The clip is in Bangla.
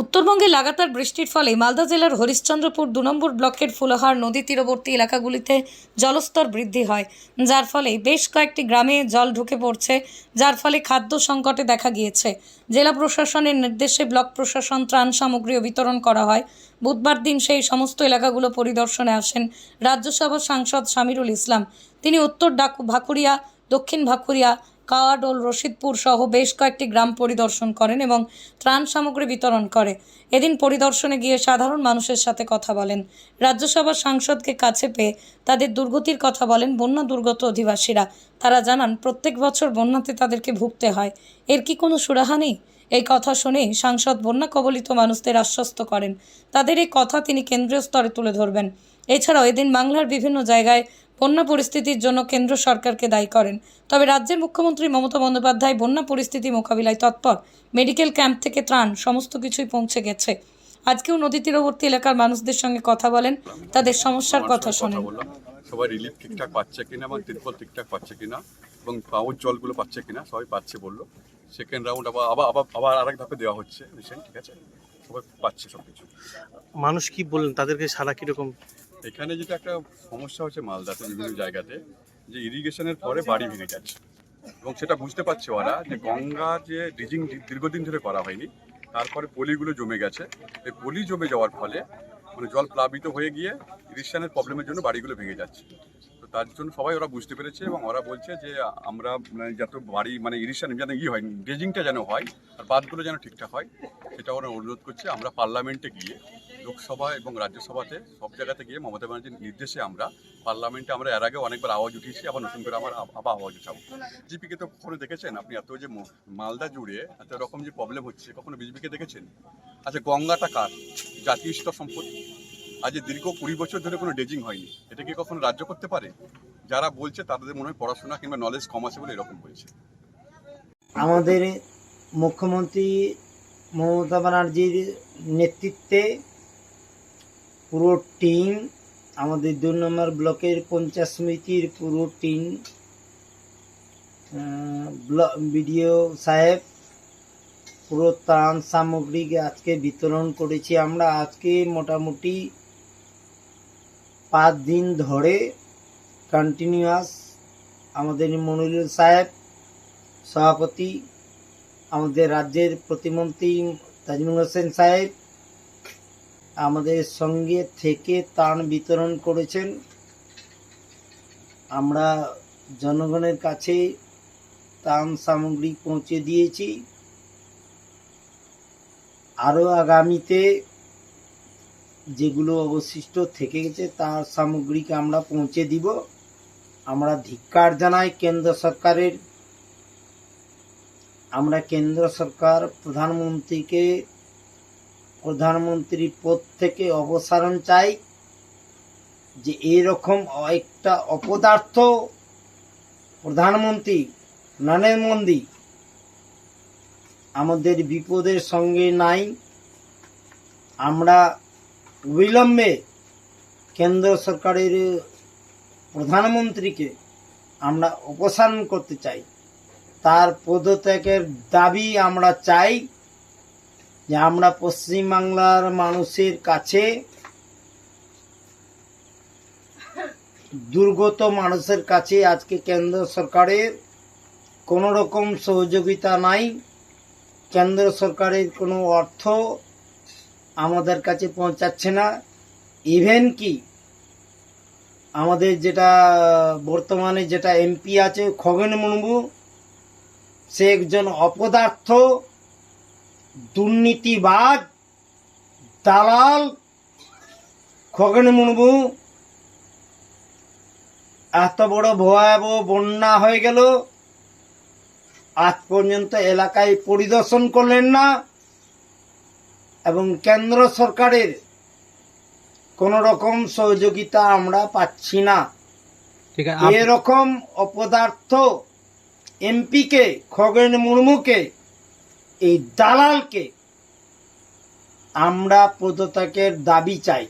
উত্তরবঙ্গে লাগাতার বৃষ্টির ফলে মালদা জেলার হরিশ্চন্দ্রপুর দু নম্বর ব্লকের ফুলহার নদী তীরবর্তী এলাকাগুলিতে জলস্তর বৃদ্ধি হয়, যার ফলে বেশ কয়েকটি গ্রামে জল ঢুকে পড়ছে, যার ফলে খাদ্য সংকটে দেখা গিয়েছে। জেলা প্রশাসনের নির্দেশে ব্লক প্রশাসন ত্রাণ সামগ্রীও বিতরণ করা হয়। বুধবার দিন সেই সমস্ত এলাকাগুলো পরিদর্শনে আসেন রাজ্যসভার সাংসদ শামিরুল ইসলাম। তিনি উত্তর ডাকু ভাকুরিয়া, দক্ষিণ ভাকুরিয়া কাওয়াডোল রশিদপুর সহ বেশ কয়েকটি গ্রাম পরিদর্শন করেন এবং ত্রাণ সামগ্রী বিতরণ করে। এদিন পরিদর্শনে গিয়ে সাধারণ মানুষের সাথে কথা বলেন। রাজ্যসভার সাংসদকে কাছে পেয়ে তাদের দুর্গতির কথা বলেন বন্যা দুর্গত অধিবাসীরা। তারা জানান, প্রত্যেক বছর বন্যাতে তাদেরকে ভুগতে হয়। এর কি কোনো সুরাহা নেই? এই কথা শুনে সাংসদ বন্যা কবলিত মানুষদের আশ্বস্ত করেন। তাদের এই কথা তিনি কেন্দ্রীয় স্তরে তুলে ধরবেন। এছাড়াও এদিন বাংলার বিভিন্ন জায়গায় বন্যা পরিস্থিতির জন্য কেন্দ্র সরকারকে দায়ী করেন। তবে রাজ্যের মুখ্যমন্ত্রী মমতা বন্দ্যোপাধ্যায় বন্যা পরিস্থিতি মোকাবিলায় তৎপর। মেডিকেল ক্যাম্প থেকে ত্রাণ সমস্ত কিছুই পৌঁছে গেছে। আজকেও নদী তীরবর্তী এলাকার মানুষদের সঙ্গে কথা বলেন তাদের সমস্যার কথা শোনেন। সবাই রিলিফ ঠিকঠাক পাচ্ছে কিনা এবং তিরপল ঠিকঠাক পাচ্ছে কিনা এবং পাওয়ার জলগুলো পাচ্ছে কিনা সবাই পাচ্ছে বলল। সেকেন্ড রাউন্ড আবার আবার আবার আবার আরেক ধাপে দেওয়া হচ্ছে। রিসেন্ট ঠিক আছে? সবাই পাচ্ছে সব কিছু মানুষ কি বললেন? তাদেরকে সারা কীরকম এখানে যেটা একটা সমস্যা হচ্ছে মালদাতে বিভিন্ন জায়গাতে, যে ইরিগেশনের পরে বাড়ি ভেঙে যাচ্ছে। এবং সেটা বুঝতে পারছে ওরা যে গঙ্গা যে ডিজিং দীর্ঘদিন ধরে করা হয়নি, তারপরে পলিগুলো জমে গেছে। এই পলি জমে যাওয়ার ফলে মানে জল প্লাবিত হয়ে গিয়ে ইরিগেশনের প্রবলেমের জন্য বাড়িগুলো ভেঙে যাচ্ছে। তো তার জন্য সবাই ওরা বুঝতে পেরেছে এবং ওরা বলছে যে আমরা মানে যত বাড়ি মানে ইরিগেশন যেন ই হয় ড্রেজিংটা যেন হয় আর বাদগুলো যেন ঠিকঠাক হয় সেটা ওরা অনুরোধ করছে। আমরা পার্লামেন্টে গিয়ে লোকসভা এবং রাজ্যসভাতে সব জায়গাতে গিয়ে মমতা ব্যানার্জির নির্দেশে আমরা পার্লামেন্টে আমরা এর আগে অনেকবার আওয়াজ উঠিয়েছি আবার নতুন করে আমার আব- আবার আওয়াজ উঠাবো। বিজেপিকে তো কখনো দেখেছেন? আপনি এত যে মালদা জুড়ে এত রকম যে প্রবলেম হচ্ছে, কখনো বিজেপিকে দেখেছেন? আচ্ছা গঙ্গাটা কার? জাতীয় স্তর সম্পদ? আজ দীর্ঘ কুড়ি বছর ধরে কোনো ডেজিং হয়নি, এটা কি কখনো রাজ্য করতে পারে? যারা বলছে তাদের মনে হয় পড়াশোনা কিংবা নলেজ কম আছে বলে এরকম বলছে আমাদের মুখ্যমন্ত্রী মমতা ব্যানার্জির নেতৃত্বে পুরো টিম, আমাদের দু নম্বর ব্লকের পঞ্চায়েত সমিতির পুরো টিম বিডিও সাহেব, পুরো ত্রাণ সামগ্রী আজকে বিতরণ করেছি। আমরা আজকে মোটামুটি পাঁচ দিন ধরে কন্টিনিউয়াস আমাদের মনিরুল সাহেব, সভাপতি, আমাদের রাজ্যের প্রতিমন্ত্রী তাজমুল হোসেন সাহেব আমাদের সঙ্গে থেকে ত্রাণ বিতরণ করেছেন। আমরা জনগণের কাছে ত্রাণ সামগ্রী পৌঁছে দিয়েছি। আরও আগামীতে যেগুলো অবশিষ্ট থেকে গেছে, তার সামগ্রীকে আমরা পৌঁছে দিব। আমরা ধিক্কার জানাই কেন্দ্র সরকারের। আমরা কেন্দ্র সরকার প্রধানমন্ত্রীকে প্রধানমন্ত্রী পদ থেকে অবসারণ চাই যে এরকম একটা অপদার্থ প্রধানমন্ত্রী নরেন্দ্র মোদী আমাদের বিপদের সঙ্গে নাই। আমরা অবিলম্বে কেন্দ্র সরকারের প্রধানমন্ত্রীকে আমরা অপসারণ করতে চাই। তার পদত্যাগের দাবি আমরা চাই। যে আমরা পশ্চিমবাংলার মানুষের কাছে দুর্গত মানুষের কাছে আজকে কেন্দ্র সরকারের কোনো রকম সহযোগিতা নাই। কেন্দ্র সরকারের কোনো অর্থ আমাদের কাছে পৌঁছাচ্ছে না। ইভেন কি আমাদের যেটা বর্তমানে যেটা এমপি আছে খগেন মুর্মু, সে একজন অপদার্থ দুর্নীতিবাজ দালাল খগেন মুর্মু এত বড় ভয়াবহ বন্যা হয়ে গেল। আজ পর্যন্ত এলাকায় পরিদর্শন করলেন না এবং কেন্দ্র সরকারের কোন রকম সহযোগিতা আমরা পাচ্ছি না। এরকম অপদার্থ এমপিকে খগেন মুর্মুকে এই দালালকে আমরা পদত্যাগের দাবি চাই।